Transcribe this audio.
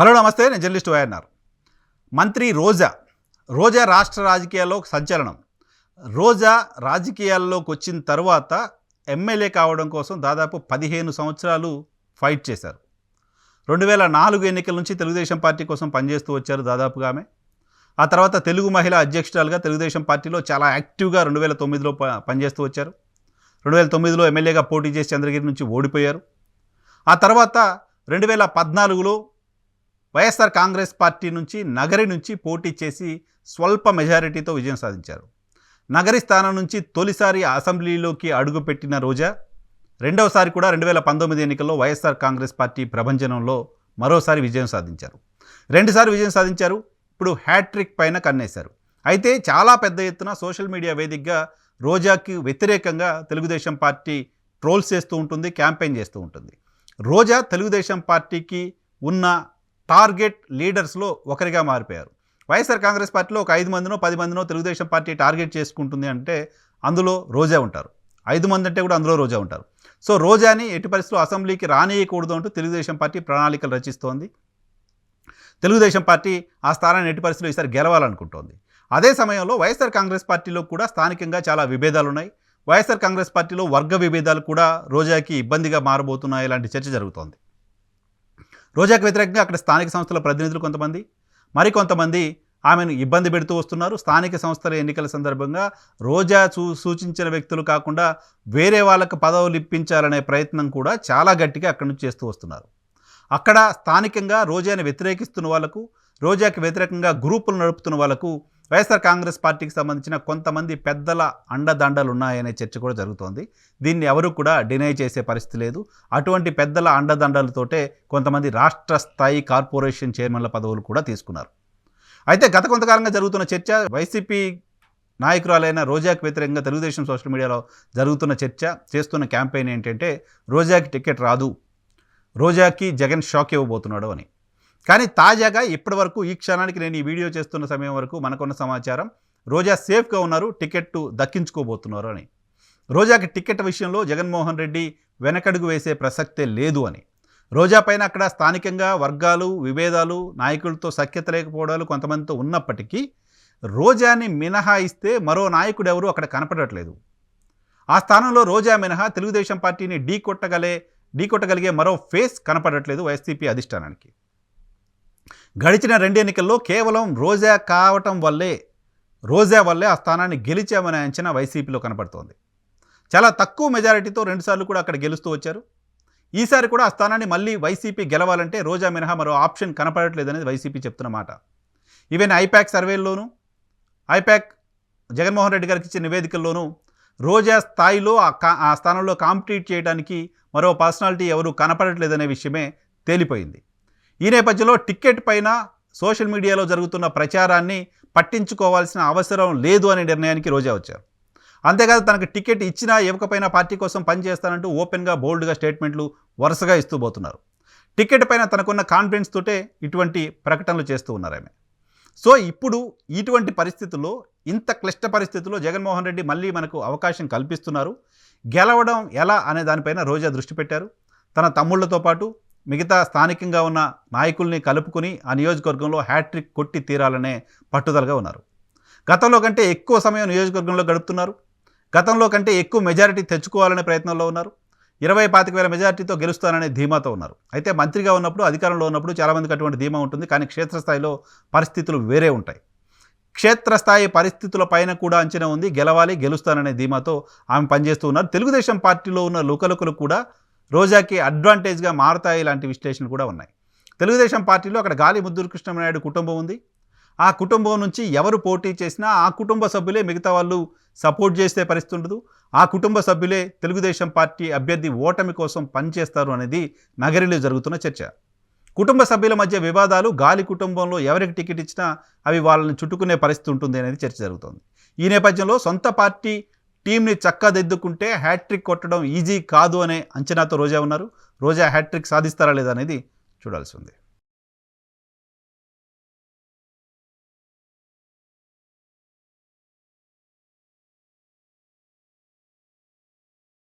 Hello నమస్తే నేను journalist YNR. మంత్రి రోజా రోజా రాష్ట్ర రాజకీయాల్లో సంచలనం. రోజా రాజకీయాల్లోకి వచ్చిన తర్వాత ఎమ్మెల్యే కావడం కోసం దాదాపు పదిహేను సంవత్సరాలు ఫైట్ చేశారు. రెండు వేల నాలుగు ఎన్నికల నుంచి తెలుగుదేశం పార్టీ కోసం పనిచేస్తూ వచ్చారు దాదాపుగా ఆమె. ఆ తర్వాత తెలుగు మహిళ అధ్యక్షురాలుగా తెలుగుదేశం పార్టీలో చాలా యాక్టివ్గా రెండు వేల తొమ్మిదిలో ప- పనిచేస్తూ వచ్చారు. రెండు వేల తొమ్మిదిలో ఎమ్మెల్యేగా పోటీ చేసి చంద్రగిరి నుంచి ఓడిపోయారు. ఆ తర్వాత రెండు వేల పద్నాలుగులో వైఎస్ఆర్ కాంగ్రెస్ పార్టీ నుంచి నగరి నుంచి పోటీ చేసి స్వల్ప మెజారిటీతో విజయం సాధించారు. నగరి స్థానం నుంచి తొలిసారి అసెంబ్లీలోకి అడుగుపెట్టిన రోజా రెండవసారి కూడా రెండు వేల పంతొమ్మిది ఎన్నికల్లో వైఎస్ఆర్ కాంగ్రెస్ పార్టీ ప్రభంజనంలో మరోసారి విజయం సాధించారు. రెండుసారి విజయం సాధించారు ఇప్పుడు హ్యాట్రిక్ పైన కన్నేశారు. అయితే చాలా పెద్ద ఎత్తున సోషల్ మీడియా వేదికగా రోజాకి వ్యతిరేకంగా తెలుగుదేశం పార్టీ ట్రోల్స్ చేస్తూ ఉంటుంది క్యాంపెయిన్ చేస్తూ ఉంటుంది. రోజా తెలుగుదేశం పార్టీకి ఉన్న టార్గెట్ లీడర్స్లో ఒకరిగా మారిపోయారు. వైఎస్ఆర్ కాంగ్రెస్ పార్టీలో ఒక ఐదు మందినో పది మందినో తెలుగుదేశం పార్టీ టార్గెట్ చేసుకుంటుంది అంటే అందులో రోజా ఉంటారు. ఐదు మంది అంటే కూడా అందులో రోజా ఉంటారు. సో రోజాని ఎట్టి పరిస్థితుల్లో అసెంబ్లీకి రానియకూడదు అంటూ తెలుగుదేశం పార్టీ ప్రణాళికలు రచిస్తోంది. తెలుగుదేశం పార్టీ ఆ స్థానాన్ని ఎట్టి పరిస్థితుల్లో ఈసారి గెలవాలనుకుంటోంది. అదే సమయంలో వైఎస్ఆర్ కాంగ్రెస్ పార్టీలో కూడా స్థానికంగా చాలా విభేదాలు ఉన్నాయి. వైఎస్ఆర్ కాంగ్రెస్ పార్టీలో వర్గ విభేదాలు కూడా రోజాకి ఇబ్బందిగా మారబోతున్నాయి ఇలాంటి చర్చ జరుగుతోంది. రోజాకు వ్యతిరేకంగా అక్కడ స్థానిక సంస్థల ప్రతినిధులు కొంతమంది మరికొంతమంది ఆమెను ఇబ్బంది పెడుతూ వస్తున్నారు. స్థానిక సంస్థల ఎన్నికల సందర్భంగా రోజా సూ సూచించిన వ్యక్తులు కాకుండా వేరే వాళ్ళకు పదవులు ఇప్పించాలనే ప్రయత్నం కూడా చాలా గట్టిగా అక్కడి నుంచి చేస్తూ వస్తున్నారు. అక్కడ స్థానికంగా రోజాని వ్యతిరేకిస్తున్న వాళ్ళకు రోజాకి వ్యతిరేకంగా గ్రూపులు నడుపుతున్న వాళ్ళకు వైఎస్ఆర్ కాంగ్రెస్ పార్టీకి సంబంధించిన కొంతమంది పెద్దల అండదండలు ఉన్నాయనే చర్చ కూడా జరుగుతోంది. దీన్ని ఎవరు కూడా డినై చేసే పరిస్థితి లేదు. అటువంటి పెద్దల అండదండలతోటే కొంతమంది రాష్ట్ర స్థాయి కార్పొరేషన్ చైర్మన్ల పదవులు కూడా తీసుకున్నారు. అయితే గత కొంతకాలంగా జరుగుతున్న చర్చ వైసీపీ నాయకురాలైన రోజాకి వ్యతిరేకంగా తెలుగుదేశం సోషల్ మీడియాలో జరుగుతున్న చర్చ చేస్తున్న క్యాంపెయిన్ ఏంటంటే రోజాకి టికెట్ రాదు. రోజాకి జగన్ షాక్ ఇవ్వబోతున్నాడు అని. కానీ తాజాగా ఇప్పటి వరకు ఈ క్షణానికి నేను ఈ వీడియో చేస్తున్న సమయం వరకు మనకున్న సమాచారం రోజా సేఫ్గా ఉన్నారు టికెట్ దక్కించుకోబోతున్నారు అని. రోజాకి టికెట్ విషయంలో జగన్మోహన్ రెడ్డి వెనకడుగు వేసే ప్రసక్తే లేదు అని. రోజా పైన అక్కడ స్థానికంగా వర్గాలు విభేదాలు నాయకులతో సఖ్యత లేకపోవడాలు కొంతమందితో ఉన్నప్పటికీ రోజాని మినహాయిస్తే మరో నాయకుడు ఎవరు అక్కడ కనపడట్లేదు. ఆ స్థానంలో రోజా మినహా తెలుగుదేశం పార్టీని ఢీ కొట్టగలే ఢీ కొట్టగలిగే మరో ఫేస్ కనపడట్లేదు వైసీపీ అధిష్టానానికి. గడిచిన రెండు ఎన్నికల్లో కేవలం రోజా కావటం వల్లే రోజా వల్లే ఆ స్థానాన్ని గెలిచామనే అంచనా వైసీపీలో కనపడుతోంది. చాలా తక్కువ మెజారిటీతో రెండుసార్లు కూడా అక్కడ గెలుస్తూ వచ్చారు. ఈసారి కూడా ఆ స్థానాన్ని మళ్ళీ వైసీపీ గెలవాలంటే రోజా మినహా మరో ఆప్షన్ కనపడట్లేదనేది వైసీపీ చెప్తున్న మాట. ఈవెన్ ఐపాక్ సర్వేల్లోనూ ఐపాక్ జగన్మోహన్ రెడ్డి గారికి ఇచ్చిన నివేదికల్లోనూ రోజా స్థాయిలో ఆ కా ఆ స్థానంలో కాంపిటీట్ చేయడానికి మరో పర్సనాలిటీ ఎవరూ కనపడట్లేదనే విషయమే తేలిపోయింది. ఈ నేపథ్యంలో టిక్కెట్ పైన సోషల్ మీడియాలో జరుగుతున్న ప్రచారాన్ని పట్టించుకోవాల్సిన అవసరం లేదు అనే నిర్ణయానికి రోజా వచ్చారు. అంతేకాదు తనకు టికెట్ ఇచ్చినా ఇవ్వకపోయినా పార్టీ కోసం పనిచేస్తానంటూ ఓపెన్గా బోల్డ్గా స్టేట్మెంట్లు వరుసగా ఇస్తూ పోతున్నారు. టికెట్ పైన తనకున్న కాన్ఫిడెన్స్ తోటే ఇటువంటి ప్రకటనలు చేస్తూ ఉన్నారు ఆమె. సో ఇప్పుడు ఇటువంటి పరిస్థితుల్లో ఇంత క్లిష్ట పరిస్థితుల్లో జగన్మోహన్ రెడ్డి మళ్ళీ మనకు అవకాశం కల్పిస్తున్నారు. గెలవడం ఎలా అనే దానిపైన రోజా దృష్టి పెట్టారు. తన తమ్ముళ్ళతో పాటు మిగతా స్థానికంగా ఉన్న నాయకుల్ని కలుపుకుని ఆ నియోజకవర్గంలో హ్యాట్రిక్ కొట్టి తీరాలనే పట్టుదలగా ఉన్నారు. గతంలో కంటే ఎక్కువ సమయం నియోజకవర్గంలో గడుపుతున్నారు. గతంలో కంటే ఎక్కువ మెజారిటీ తెచ్చుకోవాలనే ప్రయత్నంలో ఉన్నారు. ఇరవై పాతిక వేల మెజారిటీతో గెలుస్తాననే ధీమాతో ఉన్నారు. అయితే మంత్రిగా ఉన్నప్పుడు అధికారంలో ఉన్నప్పుడు చాలామందికి అటువంటి ధీమా ఉంటుంది. కానీ క్షేత్రస్థాయిలో పరిస్థితులు వేరే ఉంటాయి. క్షేత్రస్థాయి పరిస్థితుల పైన కూడా అంచనా ఉంది. గెలవాలి గెలుస్తాననే ధీమాతో ఆమె పనిచేస్తూ ఉన్నారు. తెలుగుదేశం పార్టీలో ఉన్న లోకలకులు కూడా రోజాకి అడ్వాంటేజ్గా మారతాయి ఇలాంటి విశ్లేషణలు కూడా ఉన్నాయి. తెలుగుదేశం పార్టీలో అక్కడ గాలి ముద్దురు కృష్ణనాయుడు కుటుంబం ఉంది. ఆ కుటుంబం నుంచి ఎవరు పోటీ చేసినా ఆ కుటుంబ సభ్యులే మిగతా వాళ్ళు సపోర్ట్ చేసే పరిస్థితి ఉండదు. ఆ కుటుంబ సభ్యులే తెలుగుదేశం పార్టీ అభ్యర్థి ఓటమి కోసం పనిచేస్తారు అనేది నగరిలో జరుగుతున్న చర్చ. కుటుంబ సభ్యుల మధ్య వివాదాలు గాలి కుటుంబంలో ఎవరికి టికెట్ ఇచ్చినా అవి వాళ్ళని చుట్టుకునే పరిస్థితి ఉంటుంది అనేది చర్చ జరుగుతుంది. ఈ నేపథ్యంలో సొంత పార్టీ టీంని చక్కదిద్దుకుంటే హ్యాట్రిక్ కొట్టడం ఈజీ కాదు అనే అంచనాతో రోజా ఉన్నారు. రోజా హ్యాట్రిక్ సాధిస్తారా లేదా అనేది చూడాల్సి ఉంది.